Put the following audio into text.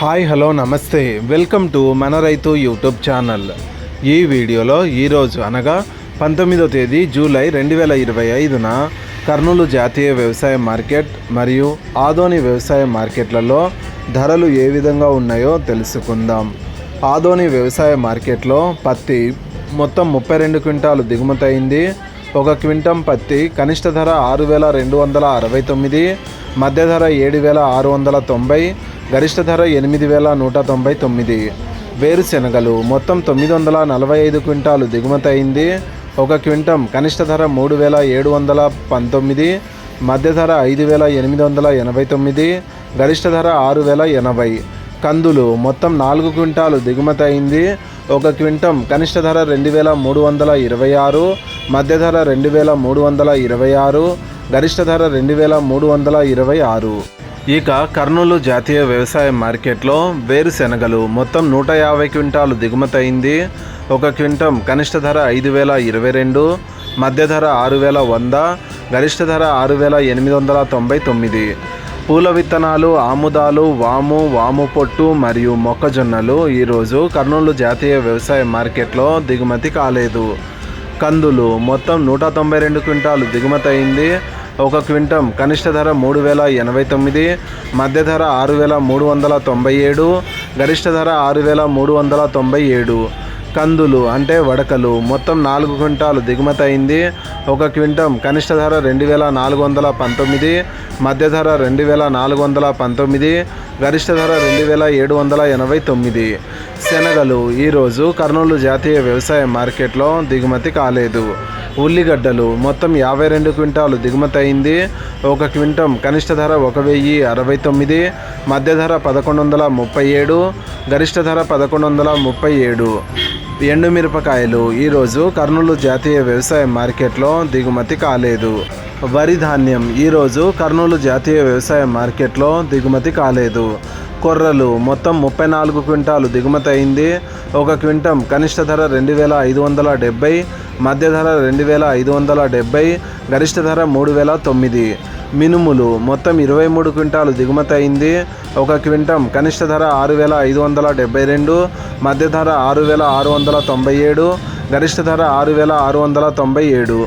Hi hello నమస్తే. Welcome to మన రైతు యూట్యూబ్ ఛానల్. ఈ వీడియోలో ఈరోజు అనగా పంతొమ్మిదో తేదీ జూలై రెండు వేల ఇరవై ఐదున కర్నూలు జాతీయ వ్యవసాయ మార్కెట్ మరియు ఆదోని వ్యవసాయ మార్కెట్లలో ధరలు ఏ విధంగా ఉన్నాయో తెలుసుకుందాం. ఆదోని వ్యవసాయ మార్కెట్లో పత్తి మొత్తం ముప్పై రెండు క్వింటాలు దిగుమతయింది. ఒక క్వింటం పత్తి కనిష్ట ధర ఆరు వేల రెండు వందల అరవై తొమ్మిది మధ్య ధర ఏడు వేల ఆరు వందల తొంభై గరిష్ట ధర ఎనిమిది వేల నూట తొంభై తొమ్మిది. వేరుశెనగలు మొత్తం తొమ్మిది వందల నలభై ఐదు క్వింటాలు దిగుమతి అయింది. ఒక క్వింటం కనిష్ట ధర మూడు వేల ఏడు వందల పంతొమ్మిది. మధ్య ధర ఐదు వేల ఎనిమిది వందల ఎనభై తొమ్మిది. గరిష్ట ధర ఆరు వేల ఎనభై. కందులు మొత్తం నాలుగు క్వింటాలు దిగుమతి అయింది. ఒక క్వింటం కనిష్ట ధర రెండు వేల మూడు వందల ఇరవై ఆరు. మధ్య ధర రెండు వేల మూడు వందల ఇరవై ఆరు. గరిష్ట ధర రెండు వేల మూడు వందల ఇరవై ఆరు. ఇక కర్నూలు జాతీయ వ్యవసాయ మార్కెట్లో వేరుశెనగలు మొత్తం నూట యాభై క్వింటాలు దిగుమతి అయింది ఒక క్వింటం కనిష్ట ధర ఐదు వేల ఇరవై రెండు మధ్య ధర ఆరు వేల వంద గరిష్ట ధర ఆరు వేల ఎనిమిది వందల తొంభై తొమ్మిది. పూల విత్తనాలు ఆముదాలు వాము వాము పొట్టు మరియు మొక్కజొన్నలు ఈరోజు కర్నూలు జాతీయ వ్యవసాయ మార్కెట్లో దిగుమతి కాలేదు. కందులు మొత్తం నూట తొంభై రెండు క్వింటాలు దిగుమతి అయింది ఒక క్వింటం కనిష్ట ధర మూడు వేల ఎనభై తొమ్మిది మధ్య ధర ఆరు వేల మూడు వందల తొంభై ఏడు గరిష్ట ధర ఆరు వేల మూడు వందల తొంభై ఏడు. కందులు అంటే వడకలు. మొత్తం నాలుగు క్వింటాలు దిగుమతి అయింది ఒక క్వింటం కనిష్ట ధర రెండు వేల నాలుగు వందల పంతొమ్మిది మధ్య ధర రెండు వేల నాలుగు వందల పంతొమ్మిది గరిష్ట ధర రెండు వేల ఏడు వందల ఎనభై తొమ్మిది. శనగలు ఈరోజు కర్నూలు జాతీయ వ్యవసాయ మార్కెట్లో దిగుమతి కాలేదు. ఉల్లిగడ్డలు మొత్తం యాభై రెండు క్వింటాలు దిగుమతి అయింది. ఒక క్వింటం కనిష్ట ధర ఒక వెయ్యి అరవై తొమ్మిది మధ్య ధర పదకొండు వందల ముప్పై ఏడు గరిష్ట ధర పదకొండు వందల ముప్పై ఏడు. ఎండుమిరపకాయలు ఈరోజు కర్నూలు జాతీయ వ్యవసాయ మార్కెట్లో దిగుమతి కాలేదు. వరి ధాన్యం ఈరోజు కర్నూలు జాతీయ వ్యవసాయ మార్కెట్లో దిగుమతి కాలేదు. కొర్రలు మొత్తం ముప్పై నాలుగు క్వింటాలు దిగుమతి అయింది. ఒక క్వింటం కనిష్ట ధర రెండు వేల ఐదు వందల డెబ్బై మధ్య ధర రెండు వేల ఐదు వందల డెబ్బై గరిష్ట ధర మూడు వేల తొమ్మిది. మినుములు మొత్తం ఇరవై మూడు క్వింటాలు దిగుమతి అయింది. ఒక క్వింటం కనిష్ట ధర ఆరు వేల ఐదు వందల డెబ్బై రెండు మధ్య ధర ఆరు వేల ఆరు వందల తొంభై ఏడు గరిష్ట ధర ఆరు వేల ఆరు వందల తొంభై ఏడు.